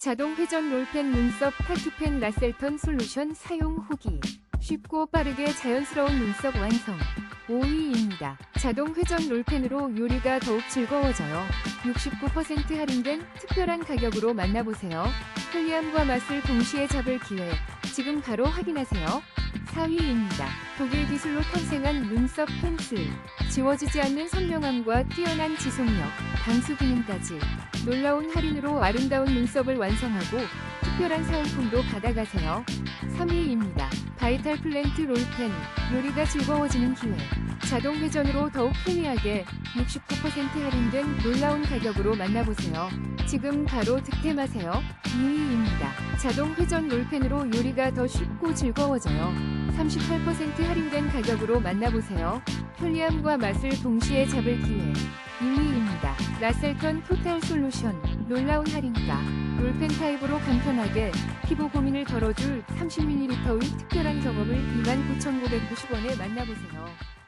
자동 회전 롤펜 눈썹 타투펜 라셀턴 솔루션 사용 후기. 쉽고 빠르게 자연스러운 눈썹 완성. 5위입니다. 자동 회전 롤펜으로 요리가 더욱 즐거워져요. 69% 할인된 특별한 가격으로 만나보세요. 편리함과 맛을 동시에 잡을 기회. 지금 바로 확인하세요. 4위입니다. 독일 기술로 탄생한 눈썹 펜슬. 지워지지 않는 선명함과 뛰어난 지속력, 방수 기능까지 놀라운 할인으로 아름다운 눈썹을 완성하고 특별한 사은품도 받아가세요. 3위입니다. 바이탈 플랜트 롤펜. 요리가 즐거워지는 기회. 자동 회전으로 더욱 편리하게 69% 할인된 놀라운 가격으로 만나보세요. 지금 바로 득템하세요. 2위입니다. 자동 회전 롤펜으로 요리가 더 쉽고 즐거워져요. 38% 할인된 가격으로 만나보세요. 편리함과 맛을 동시에 잡을 기회. 1위입니다. 라셀턴 토탈 솔루션. 놀라운 할인가. 롤펜 타입으로 간편하게 피부 고민을 덜어줄 30ml의 특별한 경험을 29,990원에 만나보세요.